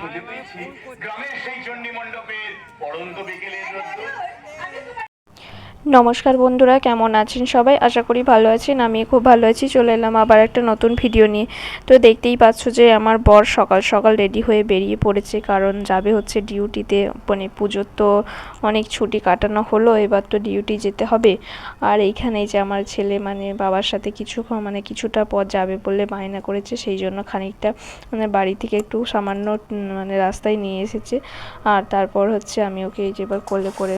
খুঁজে পেয়েছি। গ্রামের সেই চণ্ডী মণ্ডপের পড়ন্ত বিকেলের রোদ্দুর। নমস্কার বন্ধুরা, কেমন আছেন সবাই? আশা করি ভালো আছেন আমি খুব ভালো আছি। চলে এলাম আবার একটা নতুন ভিডিও নিয়ে। তো দেখতেই পাচ্ছ যে আমার বর সকাল সকাল রেডি হয়ে বেরিয়ে পড়েছে, কারণ যাবে হচ্ছে ডিউটিতে মানে পুজোর তো অনেক ছুটি কাটানো হলো, এবার তো ডিউটি যেতে হবে। আর এইখানে যে আমার ছেলে মানে বাবার সাথে কিছু মানে কিছুটা পথ যাবে বলে বায়না করেছে, সেই জন্য খানিকটা মানে বাড়ি থেকে একটু সামান্য মানে রাস্তায় নিয়ে এসেছে। আর তারপর হচ্ছে আমি ওকে এই যে এবার কোলে করে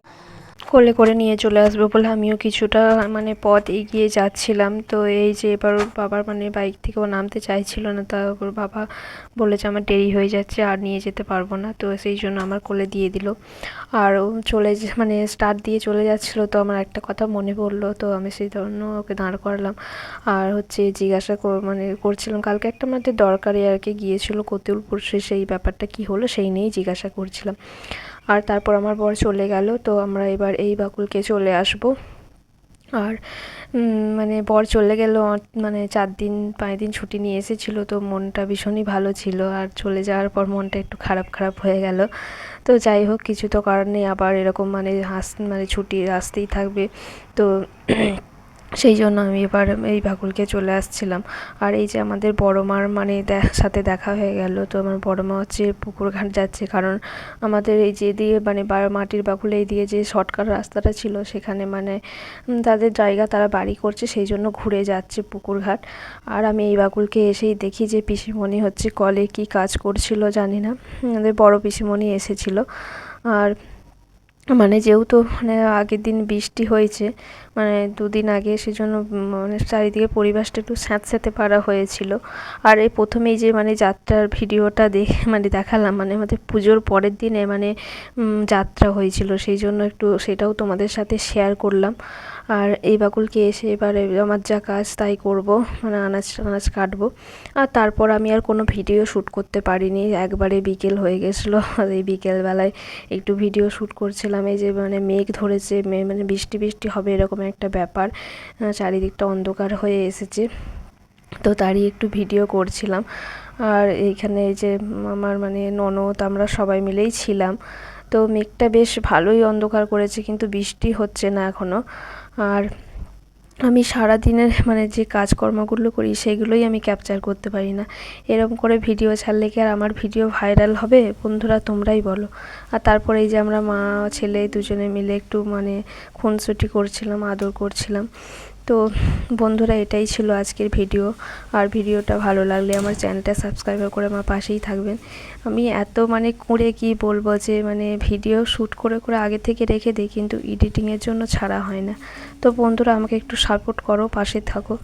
কোলে করে নিয়ে চলে আসব বলে আমিও কিছুটা মানে পথ এগিয়ে যাচ্ছিলাম। তো এই যে এবার ওর বাবার মানে বাইক থেকে ও নামতে চাইছিল না, তা ওর বাবা বলেছে আমার দেরি হয়ে যাচ্ছে, আর নিয়ে যেতে পারব না। তো সেই জন্য আমার কোলে দিয়ে দিল। আর ও চলে মানে স্টার্ট দিয়ে চলে যাচ্ছিল, তো আমার একটা কথা মনে পড়ল। তো আমি সেই জন্য ওকে দাঁড় করালাম। আর হচ্ছে জিজ্ঞাসা কর মানে করছিলাম, কালকে একটা আমাদের দরকারি আর কি গিয়েছিল, কতুলপুর সেই ব্যাপারটা কি হলো, সেই নিয়েই জিজ্ঞাসা করছিলাম। আর তারপর আমার বর চলে গেল, তো আমরা এবার এই বাকুলকে চলে আসব। আর মানে বর চলে গেল মানে চার দিন, পাঁচ দিন ছুটি নিয়ে এসেছিল, তো মনটা ভীষণই ভালো ছিল। আর চলে যাওয়ার পর মনটা একটু খারাপ খারাপ হয়ে গেল। তো যাই হোক, কিছু তো কারণ আবার এরকম মানে হাস মানে ছুটি আসতেই থাকবে। তো সেই জন্য আমি এবার এই বাকুলকে চলে আসছিলাম। আর এই যে আমাদের বড় মার মানে সাথে দেখা হয়ে গেল, তো আমার বড় মা হচ্ছে পুকুর ঘাট যাচ্ছে। কারণ আমাদের এই যে দিয়ে মানে মাটির বাকুল এই দিয়ে যে শর্টকাট রাস্তাটা ছিল, সেখানে মানে তাদের জায়গা তারা বাড়ি করছে, সেই জন্য ঘুরে যাচ্ছে পুকুর ঘাট। আর আমি এই বাকুলকে এসেই দেখি যে পিসিমণি হচ্ছে কলে কি কাজ করছিল, জানি না। আমাদের বড় পিসিমণি এসেছিল। আর মানে যেহেতু মানে আগের দিন বৃষ্টি হয়েছে মানে দুদিন আগে সেজন্য মানে চারিদিকে পরিবেশটা একটু স্যাঁতস্যাঁতে পারা হয়েছিল। আর এই প্রথমেই যে মানে যাত্রার ভিডিওটা দেখে মানে দেখালাম মানে আমাদের পুজোর পরের দিনে মানে যাত্রা হয়েছিল সেই জন্য একটু সেটাও তোমাদের সাথে শেয়ার করলাম। আর এই বাকুলকে এসে এবারে আমার যা কাজ তাই করব মানে আনাজ আনাজ কাটবো। আর তারপর আমি আর কোনো ভিডিও শ্যুট করতে পারিনি, একবারে বিকেল হয়ে গেছিল এই বিকেলবেলায় একটু ভিডিও শ্যুট করছিলাম। এই যে মানে মেঘ ধরেছে মানে বৃষ্টি বৃষ্টি হবে এরকম একটা ব্যাপার। চারিদিকটা অন্ধকার হয়ে এসেছে। তো তারই একটু ভিডিও করছিলাম। আর এইখানে এই যে আমার মানে ননদ, আমরা সবাই মিলেই ছিলাম। তো মেঘটা বেশ ভালোই অন্ধকার করেছে, কিন্তু বৃষ্টি হচ্ছে না এখনও আর আমি সারা দিনের মানে যে কাজকর্মগুলো করি সেগুলোই আমি ক্যাপচার করতে পারি না। এরকম করে ভিডিও ছাড়লে কি আর আমার ভিডিও ভাইরাল হবে? বন্ধুরা, তোমরাই বলো। আর তারপরে এই যে আমরা মা ছেলে দুজনে মিলে একটু মানে খুনসুটি করছিলাম, আদর করছিলাম। তো বন্ধুরা, এটাই ছিল আজকের ভিডিও। আর ভিডিওটা ভালো লাগলে আমার চ্যানেলটা সাবস্ক্রাইব করে আমার পাশেই থাকবেন। আমি এত মানে করে কি বলব যে মানে ভিডিও শ্যুট করে করে আগে থেকে রেখে দিই, কিন্তু এডিটিংয়ের জন্য ছাড়া হয় না। তো বন্ধুরা, আমাকে একটু সাপোর্ট করো, পাশে থাকো।